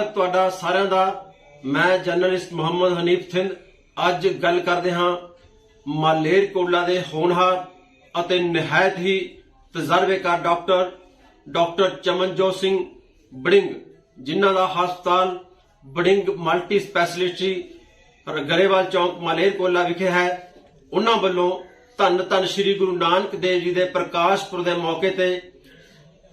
ਸਵਾਗਤ ਤੁਹਾਡਾ ਸਾਰਿਆਂ ਦਾ। ਮੈਂ ਜਰਨਲਿਸਟ ਮੁਹੰਮਦ ਹਨੀਫ ਥਿੰਦ ਅੱਜ ਗੱਲ ਕਰਦੇ ਹਾਂ ਮਾਲੇਰ ਦੇ ਹੋਣਹਾਰ ਅਤੇ ਨਿਹਾਇਤ ਹੀ ਤਜਰਬੇਕਾਰ ਡਾਕਟਰ ਡਾਕਟਰ ਚਮਨਜੋਤ ਸਿੰਘ ਬੜਿੰਗ, ਜਿਨ੍ਹਾਂ ਦਾ ਹਸਪਤਾਲ Baring multi speciality Grewal Chowk Malerkotla ਵਿਖੇ ਹੈ। ਉਹਨਾਂ ਵੱਲੋਂ ਧੰਨ ਧੰਨ ਸ੍ਰੀ ਗੁਰੂ ਨਾਨਕ ਦੇਵ ਜੀ ਦੇ ਪ੍ਰਕਾਸ਼ ਪੁਰਬ ਦੇ ਮੌਕੇ ਤੇ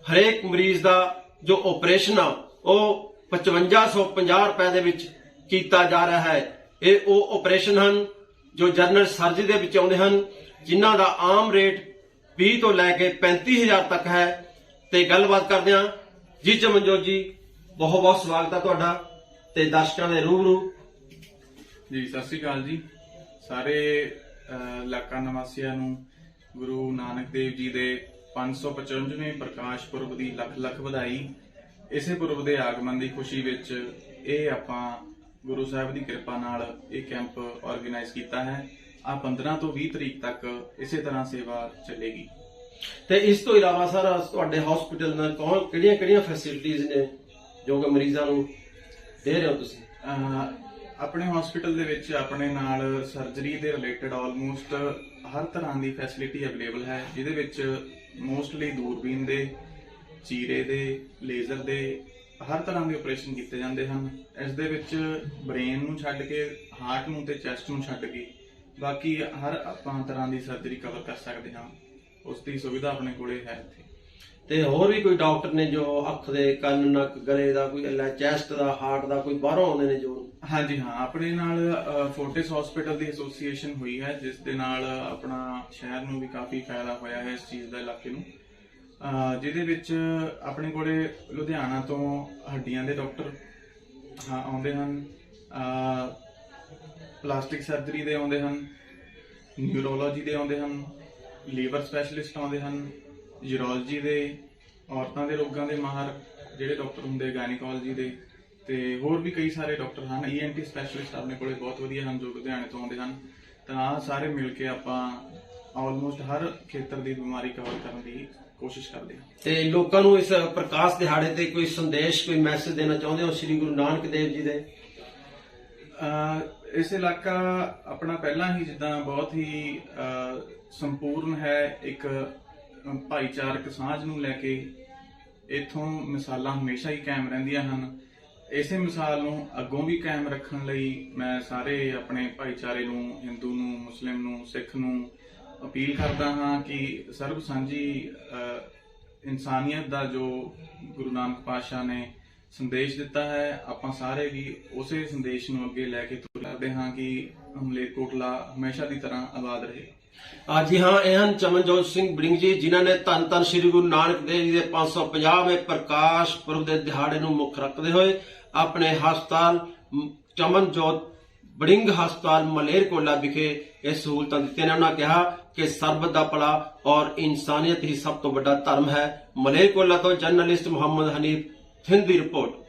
ਹਰੇਕ ਮਰੀਜ਼ ਦਾ ਜੋ ਆਪਰੇਸ਼ਨ ਆ, ਉਹ 5550 ਰੁਪਏ ਦੇ ਵਿੱਚ ਕੀਤਾ ਜਾ ਰਿਹਾ ਹੈ। ਇਹ ਉਹ ਆਪਰੇਸ਼ਨ ਹਨ ਜੋ ਜਨਰਲ ਸਰਜਰੀ ਦੇ ਵਿੱਚ ਆਉਂਦੇ ਹਨ, ਜਿਨ੍ਹਾਂ ਦਾ ਆਮ ਰੇਟ 20 ਤੋਂ ਲੈ ਕੇ 35000 ਤੱਕ ਹੈ। ਤੇ ਗੱਲਬਾਤ ਕਰਦੇ ਹਾਂ। ਜੀ ਚਮਨਜੋਤ ਜੀ, ਬਹੁਤ ਬਹੁਤ ਸਵਾਗਤ ਹੈ ਤੁਹਾਡਾ ਤੇ ਦਰਸ਼ਕਾਂ ਦੇ ਰੂਬਰੂ। ਜੀ, ਸਤਿ ਸ੍ਰੀ ਅਕਾਲ ਜੀ। ਸਾਰੇ ਇਲਾਕਾ ਨਿਵਾਸੀਆਂ ਨੂੰ ਗੁਰੂ ਨਾਨਕ ਦੇਵ ਜੀ ਦੇ 555ਵੇਂ ਪ੍ਰਕਾਸ਼ ਪੁਰਬ ਦੀ ਲੱਖ ਲੱਖ ਵਧਾਈ ਇਸੇ ਪੁਰਬ ਦੇ ਆਗਮਨ ਦੀ ਖੁਸ਼ੀ ਵਿੱਚ ਇਹ ਆਪਾਂ ਗੁਰੂ ਸਾਹਿਬ ਦੀ ਕਿਰਪਾ ਨਾਲ ਇਹ ਕੈਂਪ ਆਰਗੇਨਾਈਜ਼ ਕੀਤਾ ਹੈ। ਆ 15 ਤੋਂ 20 ਤਰੀਕ ਤੱਕ ਇਸੇ ਤਰ੍ਹਾਂ ਸੇਵਾ ਚੱਲੇਗੀ। ਤੇ ਇਸ ਤੋਂ ਇਲਾਵਾ ਸਰ ਤੁਹਾਡੇ ਹਸਪੀਟਲ ਨਾਲ ਕੌਣ ਕਿਹੜੀਆਂ ਕਿਹੜੀਆਂ ਫੈਸਿਲਿਟੀਆਂ ਨੇ ਜੋ ਕਿ ਮਰੀਜ਼ਾਂ ਨੂੰ ਦੇ ਰਹੇ ਹੋ ਤੁਸੀਂ? ਆਪਣੇ ਹਸਪੀਟਲ ਦੇ ਵਿੱਚ ਆਪਣੇ ਨਾਲ ਸਰਜਰੀ ਦੇ ਰਿਲੇਟਡ ਆਲਮੋਸਟ ਹਰ ਤਰ੍ਹਾਂ ਦੀ ਫੈਸਿਲਿਟੀ ਅਵੇਲੇਬਲ ਹੈ। ਜਿਹਦੇ ਵਿੱਚ ਮੋਸਟਲੀ ਦੂਰਬੀਨ ਦੇ ਚੀਰੇ ਦੇ ਲੇਜ਼ਰ ਦੇ ਹਰ ਤਰ੍ਹਾਂ ਦੇ ਆਪਰੇਸ਼ਨ ਕੀਤੇ ਜਾਂਦੇ ਹਨ। ਇਸ ਦੇ ਵਿੱਚ ਬ੍ਰੇਨ ਨੂੰ ਛੱਡ ਕੇ ਹਾਰਟ ਨੂੰ ਤੇ ਚੈਸਟ ਨੂੰ ਛੱਡ ਕੇ ਬਾਕੀ ਹਰ ਆਪਾਂ ਤਰ੍ਹਾਂ ਦੀ ਸਰਜਰੀ ਕਵਰ ਕਰ ਸਕਦੇ ਹਾਂ। ਉਸ ਦੀ ਸੁਵਿਧਾ ਆਪਣੇ ਕੋਲੇ ਹੈ ਇੱਥੇ। ਤੇ ਹੋਰ ਵੀ ਕੋਈ ਡਾਕਟਰ ਨੇ ਜੋ ਅੱਖ ਦੇ ਕੰਨ ਨੱਕ ਗਲੇ ਦਾ ਕੋਈ ਲੈ ਚੈਸਟ ਦਾ ਹਾਰਟ ਦਾ ਕੋਈ ਬਾਹਰੋਂ ਆਉਂਦੇ ਨੇ ਜੋ? ਹਾਂਜੀ ਹਾਂ ਆਪਣੇ ਨਾਲ ਫੋਰਟਿਸ ਹਸਪੀਟਲ ਦੀ ਐਸੋਸੀਏਸ਼ਨ ਹੋਈ ਹੈ ਜਿਸ ਦੇ ਨਾਲ ਆਪਣਾ ਸ਼ਹਿਰ ਨੂੰ ਵੀ ਕਾਫੀ ਫਾਇਦਾ ਹੋਇਆ ਹੈ ਇਸ ਚੀਜ਼ ਦਾ ਇਲਾਕੇ ਨੂੰ। ਜਿਹਦੇ ਵਿੱਚ ਆਪਣੇ ਕੋਲੇ ਲੁਧਿਆਣਾ ਤੋਂ ਹੱਡੀਆਂ ਦੇ ਡਾਕਟਰ, ਹਾਂ, ਆਉਂਦੇ ਹਨ। ਪਲਾਸਟਿਕ ਸਰਜਰੀ ਦੇ ਆਉਂਦੇ ਹਨ, ਨਿਊਰੋਲੋਜੀ ਦੇ ਆਉਂਦੇ ਹਨ, ਲੀਵਰ ਸਪੈਸ਼ਲਿਸਟ ਆਉਂਦੇ ਹਨ, ਯੂਰੋਲੋਜੀ ਦੇ, ਔਰਤਾਂ ਦੇ ਰੋਗਾਂ ਦੇ ਮਾਹਰ ਜਿਹੜੇ ਡਾਕਟਰ ਹੁੰਦੇ ਗਾਇਨੀਕੋਲੋਜੀ ਦੇ ਤੇ ਹੋਰ ਵੀ ਕਈ ਸਾਰੇ ਡਾਕਟਰ ਹਨ। ਈਐਨਟੀ ਸਪੈਸ਼ਲਿਸਟ ਆਪਣੇ ਕੋਲੇ ਬਹੁਤ ਵਧੀਆ ਹਨ, ਜੋ ਲੁਧਿਆਣੇ ਤੋਂ ਆਉਂਦੇ ਹਨ। ਤਾਂ ਆਹ ਸਾਰੇ ਮਿਲ ਕੇ ਆਪਾਂ ਆਲਮੋਸਟ ਹਰ ਖੇਤਰ ਦੀ ਬਿਮਾਰੀ ਕਵਰ ਕਰਨ ਦੀ ਕੋਸ਼ਿਸ਼ ਕਰਦੇ ਹਾਂ। ਤੇ ਲੋਕਾਂ ਨੂੰ ਇਸ ਪ੍ਰਕਾਸ਼ ਦਿਹਾੜੇ ਤੇ ਕੋਈ ਸੰਦੇਸ਼ ਕੋਈ ਮੈਸੇਜ ਦੇਣਾ ਚਾਹੁੰਦੇ ਹੋ ਸ੍ਰੀ ਗੁਰੂ ਨਾਨਕ ਦੇਵ ਜੀ ਦੇ? ਇਸ ਇਲਾਕਾ ਆਪਣਾ ਪਹਿਲਾਂ ਹੀ ਜਿੱਦਾਂ ਬਹੁਤ ਹੀ ਸੰਪੂਰਨ ਹੈ ਇੱਕ ਭਾਈਚਾਰਕ ਸਾਂਝ ਨੂੰ ਲੈ ਕੇ। ਇਥੋਂ ਮਿਸਾਲਾਂ ਹਮੇਸ਼ਾ ਹੀ ਕਾਇਮ ਰਹਿੰਦੀਆਂ ਹਨ। ਇਸੇ ਮਿਸਾਲ ਨੂੰ ਅੱਗੋਂ ਵੀ ਕਾਇਮ ਰੱਖਣ ਲਈ ਮੈਂ ਸਾਰੇ ਆਪਣੇ ਭਾਈਚਾਰੇ ਨੂੰ ਹਿੰਦੂ ਨੂੰ ਮੁਸਲਿਮ ਨੂੰ ਸਿੱਖ ਨੂੰ ਅਪੀਲ ਕਰਦਾ ਹਾਂ ਕਿ ਸਰਬ ਸਾਂਝੀ ਇਨਸਾਨੀਅਤ ਦਾ ਜੋ ਗੁਰੂ ਨਾਨਕ ਪਾਤਸ਼ਾਹ ਨੇ ਸੰਦੇਸ਼ ਦਿੱਤਾ ਹੈ, ਆਪਾਂ ਸਾਰੇ ਵੀ ਉਸੇ ਸੰਦੇਸ਼ ਨੂੰ ਅੱਗੇ ਲੈ ਕੇ ਤੁਰਦੇ ਹਾਂ ਕਿ ਮਲੇਰਕੋਟਲਾ ਹਮੇਸ਼ਾ ਦੀ ਤਰ੍ਹਾਂ ਆਬਾਦ ਰਹੇ। ਅੱਜ ਹਾਂ ਇਹ ਹਨ ਚਮਨਜੋਤ ਸਿੰਘ ਬ੍ਰਿੰਗ ਜੀ, ਜਿਨ੍ਹਾਂ ਨੇ ਧੰਨ ਧੰਨ ਸ੍ਰੀ ਗੁਰੂ ਨਾਨਕ ਦੇਵ ਜੀ ਦੇ 550ਵੇਂ ਪ੍ਰਕਾਸ਼ ਪੁਰਬ ਦੇ ਦਿਹਾੜੇ ਨੂੰ ਮੁੱਖ ਰੱਖਦੇ ਹੋਏ ਆਪਣੇ ਹਸਪਤਾਲ ਮ- ਚਮਨਜੋਤ ਬੜਿੰਗ ਹਸਪਤਾਲ ਮਲੇਰਕੋਲਾ ਵਿਖੇ ਇਹ ਸਹੂਲਤਾਂ ਦਿੱਤੀਆਂ ਨੇ। ਉਹਨਾਂ ਕਿਹਾ ਕਿ ਸਰਬਤ ਦਾ ਭਲਾ ਔਰ ਇਨਸਾਨੀਅਤ ਹੀ ਸਭ ਤੋਂ ਵੱਡਾ ਧਰਮ ਹੈ। ਮਲੇਰਕੋਲਾ ਤੋਂ ਜਰਨਲਿਸਟ ਮੁਹੰਮਦ ਹਨੀਫ, ਥਿੰਦ ਦੀ ਰਿਪੋਰਟ।